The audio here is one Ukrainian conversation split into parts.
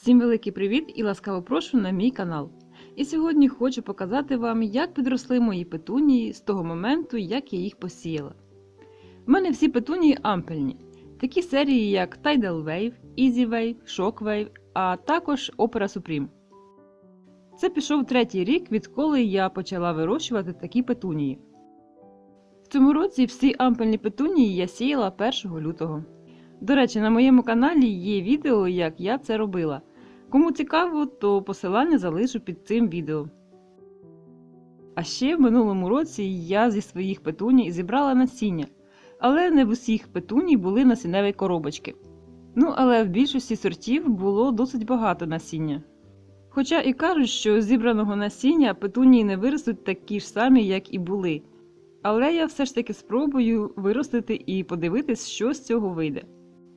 Всім великий привіт і ласкаво прошу на мій канал. І сьогодні хочу показати вам, як підросли мої петунії з того моменту, як я їх посіяла. У мене всі петунії ампельні, такі серії, як Tidal Wave, Easy Wave, Shock Wave, а також Opera Supreme. Це пішов третій рік, відколи я почала вирощувати такі петунії. В цьому році всі ампельні петунії я сіяла 1 лютого. До речі, на моєму каналі є відео, як я це робила. Кому цікаво, то посилання залишу під цим відео. А ще в минулому році я зі своїх петуній зібрала насіння, але не в усіх петуній були насінневі коробочки. Ну, але в більшості сортів було досить багато насіння. Хоча і кажуть, що зібраного насіння петунії не виростуть такі ж самі, як і були. Але я все ж таки спробую виростити і подивитись, що з цього вийде.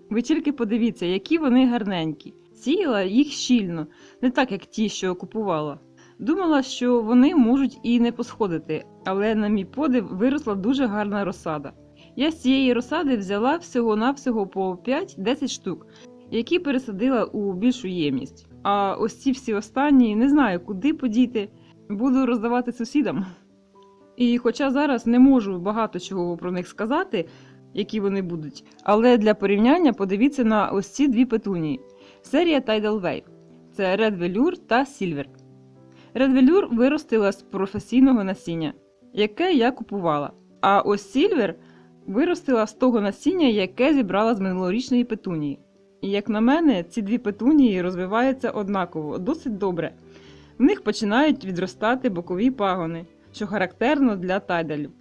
Ви тільки подивіться, які вони гарненькі. Сіяла їх щільно, не так як ті, що купувала. Думала, що вони можуть і не посходити, але на мій подив виросла дуже гарна розсада. Я з цієї розсади взяла всього-навсього по 5-10 штук, які пересадила у більшу ємність. А ось ці всі останні не знаю, куди подіти, буду роздавати сусідам. І хоча зараз не можу багато чого про них сказати, які вони будуть, але для порівняння подивіться на ось ці дві петунії. Серія Tidal Wave це Red Velour та Silver. Red Velour виростила з професійного насіння, яке я купувала. А ось Silver виростила з того насіння, яке зібрала з минулорічної петунії. І як на мене, ці дві петунії розвиваються однаково, досить добре. В них починають відростати бокові пагони, що характерно для тайдалів.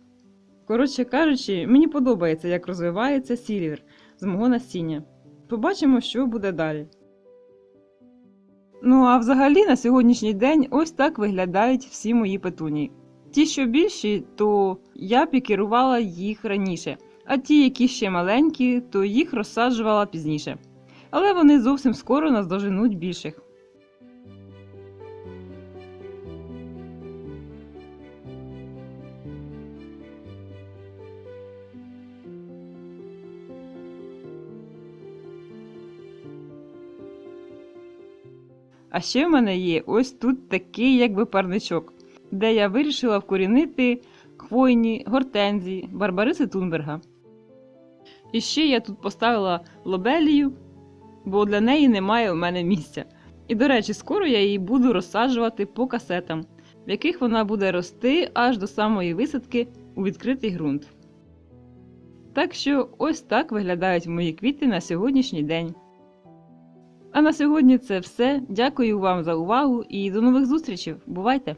Коротше кажучи, мені подобається, як розвивається сільвер з мого насіння. Побачимо, що буде далі. Ну а взагалі на сьогоднішній день ось так виглядають всі мої петунії. Ті, що більші, то я пікерувала їх раніше, а ті, які ще маленькі, то їх розсаджувала пізніше. Але вони зовсім скоро наздоженуть більших. А ще в мене є ось тут такий якби парничок, де я вирішила вкорінити хвойні, гортензії, барбариси Тунберга. І ще я тут поставила лобелію, бо для неї немає у мене місця. І, до речі, скоро я її буду розсаджувати по касетам, в яких вона буде рости аж до самої висадки у відкритий ґрунт. Так що ось так виглядають мої квіти на сьогоднішній день. А на сьогодні це все. Дякую вам за увагу і до нових зустрічей. Бувайте!